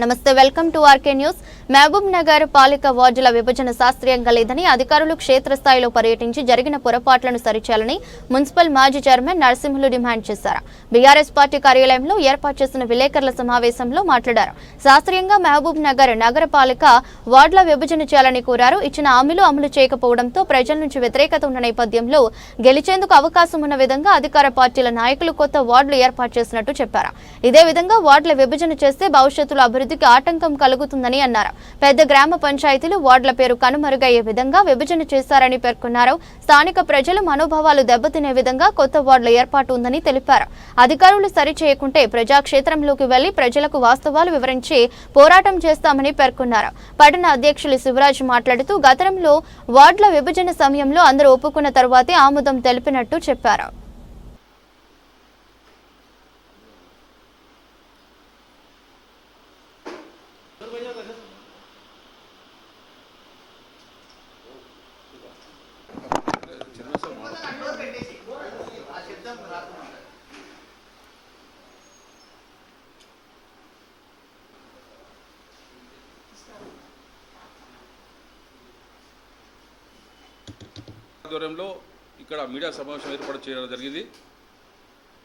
నమస్తే welcome to RK news. Mahabub Nagar పాలిక వార్డుల విభజన శాస్త్రీయంగా లేదని అధికారులు క్షేత్రస్థాయిలో పర్యటించి జరిగిన పొరపాట్లను సరిచేయాలని మున్సిపల్ మాజీ చైర్మన్ నరసింహులు డిమాండ్ చేశారు. బీఆర్ఎస్ పార్టీ కార్యాలయంలో ఏర్పాటు చేసిన విలేకరుల సమావేశంలో మాట్లాడారు. శాస్త్రీయంగా మహబూబ్ నగర్ నగరపాలిక వార్డుల విభజన చేయాలని కోరారు. ఇచ్చిన హామీలు అమలు చేయకపోవడంతో ప్రజల నుంచి వ్యతిరేకత ఉన్న నేపథ్యంలో గెలిచేందుకు అవకాశం ఉన్న విధంగా అధికార పార్టీల నాయకులు కొత్త వార్డులు ఏర్పాటు చేసినట్టు చెప్పారు. ఇదే విధంగా వార్డుల విభజన చేస్తే భవిష్యత్తులో అభివృద్ధికి ఆటంకం కలుగుతుందని అన్నారు. పెద్ద గ్రామ పంచాయతీలు వార్డుల పేరు కనుమరుగయ్యే విధంగా విభజన చేశారని పేర్కొన్నారు. స్థానిక ప్రజల మనోభావాలు దెబ్బతినే విధంగా కొత్త వార్డుల ఏర్పాటు ఉందని తెలిపారు. అధికారులు సరిచేయకుంటే ప్రజాక్షేత్రంలోకి వెళ్ళి ప్రజలకు వాస్తవాలు వివరించి పోరాటం చేస్తామని పేర్కొన్నారు. పట్టణ అధ్యక్షులు శివరాజ్ మాట్లాడుతూ గతంలో వార్డుల విభజన సమయంలో అందరూ ఒప్పుకున్న తర్వాతే ఆమోదం తెలిపినట్టు చెప్పారు. ఆధ్వర్యంలో ఇక్కడ మీడియా సమావేశం ఏర్పాటు చేయడం జరిగింది.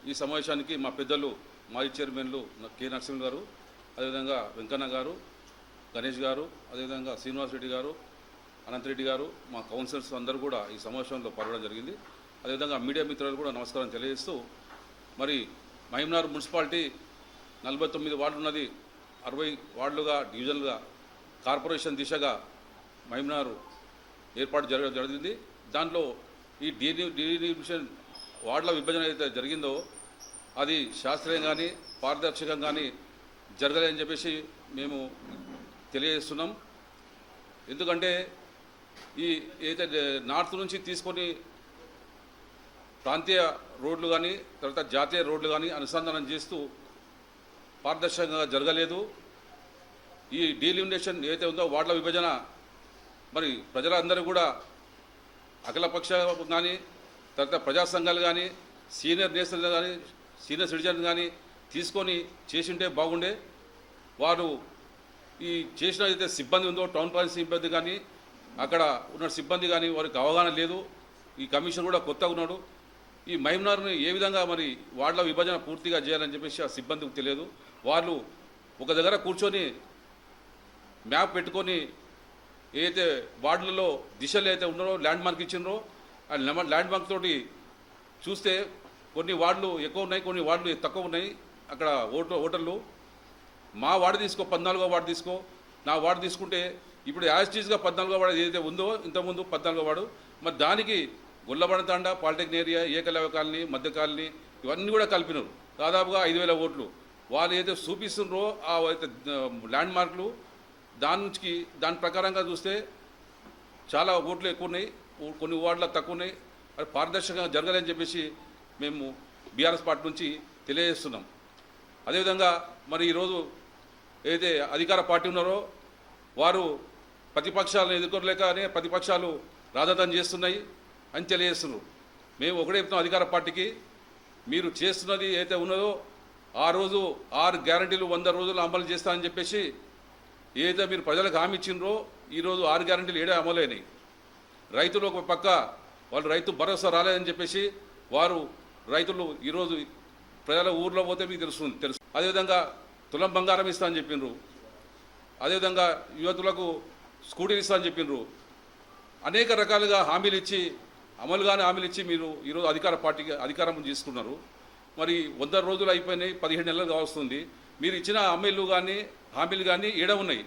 ఈ సమావేశానికి మా పెద్దలు మాజీ చైర్మన్లు కె నరసింహ గారు అదేవిధంగా వెంకన్న గారు గణేష్ గారు అదేవిధంగా శ్రీనివాస్ రెడ్డి గారు అనంతరెడ్డి గారు మా కౌన్సిలర్స్ అందరూ కూడా ఈ సమావేశంలో పాల్గొనడం జరిగింది. అదేవిధంగా మీడియా మిత్రులు కూడా నమస్కారం తెలియజేస్తూ మరి మహిమనార్ మున్సిపాలిటీ నలభై తొమ్మిది వార్డులు ఉన్నది. అరవై వార్డులుగా డివిజన్లుగా కార్పొరేషన్ దిశగా మహిమనారు ఏర్పాటు జరగడం జరిగింది. దాంట్లో ఈ డీని డీలిమిషన్ వార్డుల విభజన అయితే జరిగిందో అది శాస్త్రీయం కానీ పారదర్శకం కానీ జరగలేదని చెప్పేసి మేము తెలియజేస్తున్నాం. ఎందుకంటే ఈ ఏదైతే నార్త్ నుంచి తీసుకొని ప్రాంతీయ రోడ్లు కానీ తర్వాత జాతీయ రోడ్లు కానీ అనుసంధానం చేస్తూ పారదర్శకంగా జరగలేదు. ఈ డీలిమినేషన్ ఏదైతే ఉందో వార్డుల విభజన మరి ప్రజలందరూ కూడా అఖిలపక్ష కానీ తర్వాత ప్రజా సంఘాలు కానీ సీనియర్ నేషనల్ కానీ సీనియర్ సిటిజన్ కానీ తీసుకొని చేసింటే బాగుండే. వారు ఈ చేసిన అయితే సిబ్బంది ఉందో టౌన్ ప్లానింగ్ సిబ్బంది కానీ అక్కడ ఉన్న సిబ్బంది కానీ వారికి అవగాహన లేదు. ఈ కమిషన్ కూడా కొత్తగా ఉన్నాడు. ఈ మహిమనార్ని ఏ విధంగా మరి వార్డుల విభజన పూర్తిగా చేయాలని చెప్పేసి ఆ సిబ్బందికి తెలియదు. వాళ్ళు ఒక దగ్గర కూర్చొని మ్యాప్ పెట్టుకొని ఏదైతే వార్డులలో దిశలు అయితే ఉన్నారో ల్యాండ్ మార్క్ ఇచ్చినారో ఆ ల్యాండ్ మార్క్ తోటి చూస్తే కొన్ని వార్డులు ఎక్కువ ఉన్నాయి కొన్ని వార్డులు తక్కువ ఉన్నాయి. అక్కడ ఓటర్ ఓటర్లు మా వార్డు తీసుకో పద్నాలుగో వార్డు తీసుకో. నా వార్డు తీసుకుంటే ఇప్పుడు యాజిటీస్గా పద్నాలుగో వార్డు ఏదైతే ఉందో ఇంతకుముందు పద్నాలుగో వార్డు. మరి దానికి గుల్లబడతాండ పాలిటెక్నిక్ ఏరియా ఏకలవ్య కాలనీ మధ్య కాలనీ ఇవన్నీ కూడా కలిపినారు. దాదాపుగా ఐదు వేల ఓట్లు. వాళ్ళు ఏదైతే చూపిస్తున్నారో ఆ అయితే ల్యాండ్ మార్కులు దాని నుంచి దాని ప్రకారంగా చూస్తే చాలా ఓట్లు ఎక్కువ ఉన్నాయి కొన్ని వార్డులకు తక్కువ ఉన్నాయి అది పారదర్శకంగా జరగాలని చెప్పేసి మేము బీఆర్ఎస్ పార్టీ నుంచి తెలియజేస్తున్నాం. అదేవిధంగా మరి ఈరోజు ఏదైతే అధికార పార్టీ ఉన్నారో వారు ప్రతిపక్షాలను ఎదుర్కోలేకనే ప్రతిపక్షాలు రాజధాని చేస్తున్నాయి అని తెలియజేస్తున్నారు. మేము ఒకటే చెప్తున్నాం అధికార పార్టీకి మీరు చేస్తున్నది ఏదైతే ఉన్నదో ఆ రోజు ఆరు గ్యారంటీలు వంద రోజులు అమలు చేస్తామని చెప్పేసి ఏదైతే మీరు ప్రజలకు హామీ ఇచ్చిండ్రో ఈరోజు ఆరు గ్యారంటీలు ఏడే అమలైనాయి. రైతులు ఒక పక్క వాళ్ళు రైతు భరోసా రాలేదని చెప్పేసి వారు రైతులు ఈరోజు ప్రజల ఊర్లో పోతే మీకు తెలుసు తెలుసు. అదేవిధంగా తులం బంగారం ఇస్తా అని చెప్పిండ్రు అదేవిధంగా యువతులకు స్కూటీలు ఇస్తా అని చెప్పిండ్రు అనేక రకాలుగా హామీలు ఇచ్చి అమలుగానే హామీలు ఇచ్చి మీరు ఈరోజు అధికార పార్టీకి అధికారం తీసుకున్నారు. మరి వంద రోజులు అయిపోయినాయి పదిహేడు నెలలు కావస్తుంది. మీరు ఇచ్చిన హామీలు కానీ హామీలు కానీ ఏడ ఉన్నాయి.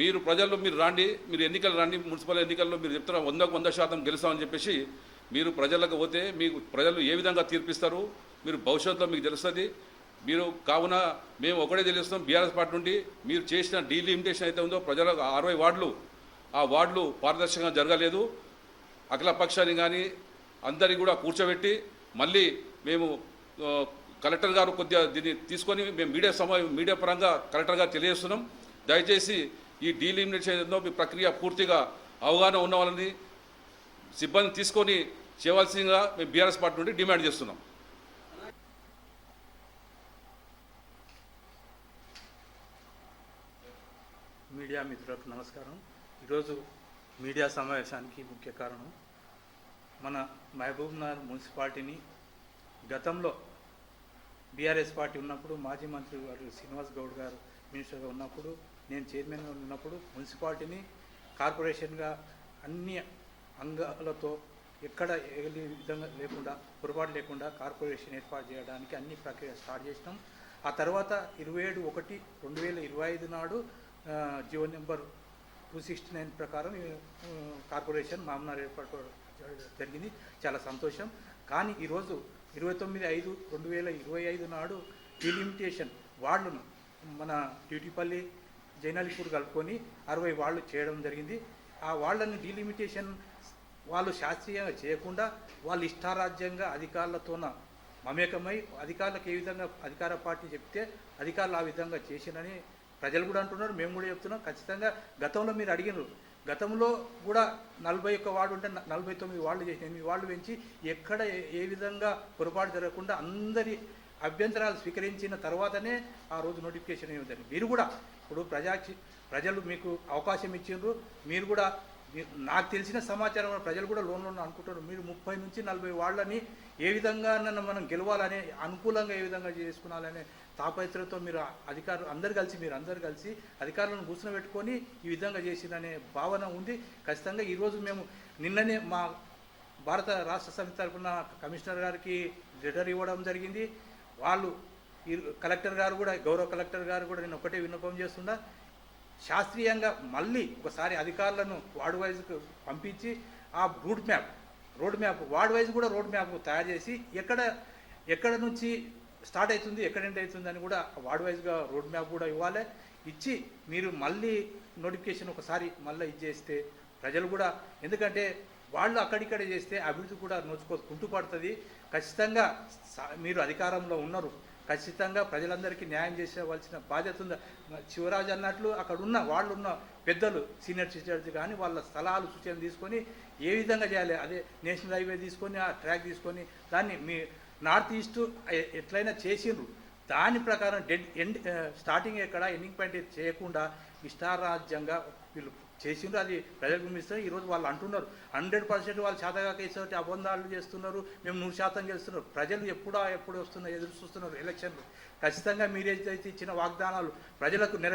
మీరు ప్రజల్లో మీరు రాండి మీరు ఎన్నికలు రాండి మున్సిపల్ ఎన్నికల్లో మీరు చెప్తారా వందకు వంద శాతం గెలుస్తామని చెప్పేసి మీరు ప్రజలకు పోతే మీకు ప్రజలు ఏ విధంగా తీర్పిస్తారు మీరు భవిష్యత్తులో మీకు తెలుస్తుంది. మీరు కావున మేము ఒకటే తెలుస్తాం బీఆర్ఎస్ పార్టీ నుండి మీరు చేసిన డీలిమిటేషన్ అయితే ఉందో ప్రజలకు అరవై వార్డులు ఆ వార్డులు పారదర్శకంగా జరగలేదు. అఖిల పక్షాన్ని కానీ అందరినీ కూడా కూర్చోబెట్టి మళ్ళీ మేము కలెక్టర్ గారు కొద్దిగా దీన్ని తీసుకొని మేము మీడియా సమయం మీడియా పరంగా కలెక్టర్ గారు తెలియజేస్తున్నాం. దయచేసి ఈ డీలిమినేషన్ మీ ప్రక్రియ పూర్తిగా అవగాహన ఉన్న వాళ్ళని సిబ్బంది తీసుకొని చేయవలసిందిగా మేము బీఆర్ఎస్ పార్టీ నుండి డిమాండ్ చేస్తున్నాం. మీడియా మిత్రులకు నమస్కారం. ఈరోజు మీడియా సమావేశానికి ముఖ్య కారణం మన మహబూబ్నగర్ మున్సిపాలిటీని గతంలో బీఆర్ఎస్ పార్టీ ఉన్నప్పుడు మాజీ మంత్రి గారు శ్రీనివాస్ గౌడ్ గారు మినిస్టర్గా ఉన్నప్పుడు నేను చైర్మన్గా ఉన్నప్పుడు మున్సిపాలిటీని కార్పొరేషన్గా అన్ని అంగాలతో ఎక్కడ ఏ విధంగా లేకుండా పొరపాటు లేకుండా కార్పొరేషన్ ఏర్పాటు చేయడానికి అన్ని ప్రక్రియ స్టార్ట్ చేసినాం. ఆ తర్వాత ఇరవై ఏడు ఒకటి రెండు వేల ఇరవై ఐదు నాడు GO number two sixty nine ప్రకారం కార్పొరేషన్ మామూలు ఏర్పాటు జరిగింది. చాలా సంతోషం. కానీ ఈరోజు ఇరవై తొమ్మిది ఐదు రెండు వేల ఇరవై ఐదు నాడు డిలిమిటేషన్ వార్డును మన డ్యూటీపల్లి జైనలిపూర్ కలుపుకొని అరవై వాళ్ళు చేయడం జరిగింది. ఆ వాళ్ళని డిలిమిటేషన్ వాళ్ళు శాస్త్రీయంగా చేయకుండా వాళ్ళు ఇష్టారాజ్యంగా అధికారులతోన మమేకమై అధికారులకు ఏ విధంగా అధికార పార్టీ చెప్తే అధికారులు ఆ విధంగా చేసినని ప్రజలు కూడా అంటున్నారు. మేము కూడా చెప్తున్నాం. ఖచ్చితంగా గతంలో మీరు అడిగినారు గతంలో కూడా నలభై ఒక్క వార్డు ఉంటే నలభై తొమ్మిది వార్డులు చేసి ఎనిమిది వార్డులు పెంచి ఎక్కడ ఏ- విధంగా పొరపాటు జరగకుండా అందరి అభ్యంతరాలు స్వీకరించిన తర్వాతనే ఆ రోజు నోటిఫికేషన్ ఇవ్వదని మీరు కూడా ఇప్పుడు ప్రజా ప్రజలు మీకు అవకాశం ఇచ్చిండ్రు. మీరు కూడా మీరు- నాకు తెలిసిన సమాచారం ప్రజలు కూడా లోన్లో అనుకుంటారు మీరు ముప్పై నుంచి నలభై వాళ్ళని ఏ విధంగా మనం గెలవాలని అనుకూలంగా ఏ విధంగా చేసుకున్నాలనే తాపత్రతో మీరు అధికారులు అందరు కలిసి మీరు అందరు కలిసి అధికారులను కూర్చోబెట్టుకొని ఈ విధంగా చేసిందనే భావన ఉంది. ఖచ్చితంగా ఈరోజు మేము నిన్ననే మా భారత రాష్ట్ర సమితి తరఫున కమిషనర్ గారికి లెటర్ ఇవ్వడం జరిగింది. వాళ్ళు ఈ కలెక్టర్ గారు కూడా గౌరవ కలెక్టర్ గారు కూడా నేను ఒకటే విన్నపం చేస్తున్నా. శాస్త్రీయంగా మళ్ళీ ఒకసారి అధికారులను వార్డు వైజ్కు పంపించి ఆ route map road map ward wise కూడా రోడ్ మ్యాప్ తయారు చేసి ఎక్కడ ఎక్కడ నుంచి స్టార్ట్ అవుతుంది ఎక్కడెంట్ అవుతుంది అని కూడా వార్డ్ వైజ్గా రోడ్ మ్యాప్ కూడా ఇవ్వాలి. ఇచ్చి మీరు మళ్ళీ నోటిఫికేషన్ ఒకసారి మళ్ళీ ఇచ్చేస్తే ప్రజలు కూడా ఎందుకంటే వాళ్ళు అక్కడిక్కడ చేస్తే అభివృద్ధి కూడా నోచుకో కుంటుపడుతుంది ఖచ్చితంగా మీరు అధికారంలో ఉన్నారు. ఖచ్చితంగా ప్రజలందరికీ న్యాయం చేసేవలసిన బాధ్యత ఉంది. శివరాజు అన్నట్లు అక్కడ ఉన్న వాళ్ళు ఉన్న పెద్దలు సీనియర్ సిటిజన్స్ కానీ వాళ్ళ స్థలాలు సూచనలు తీసుకొని ఏ విధంగా చేయాలి? అదే నేషనల్ హైవే తీసుకొని ఆ ట్రాక్ తీసుకొని దాన్ని మీ నార్త్ ఈస్ట్ ఎట్లయినా చేసిండ్రు. దాని ప్రకారం డెడ్ ఎండ్ స్టార్టింగ్ ఎక్కడ ఎండింగ్ పాయింట్ చేయకుండా ఇష్టారాజ్యంగా వీళ్ళు చేసిండ్రు. అది ప్రజలకు పంపిస్తారు ఈరోజు వాళ్ళు అంటున్నారు. హండ్రెడ్ పర్సెంట్ వాళ్ళు శాతగా ఇచ్చేటి అబంధాలు చేస్తున్నారు. మేము నూరు శాతం చేస్తున్నారు ప్రజలు ఎప్పుడా ఎప్పుడు వస్తున్నారు ఎదురు చూస్తున్నారు ఎలక్షన్లు. ఖచ్చితంగా మీరేదైతే ఇచ్చిన వాగ్దానాలు ప్రజలకు నెర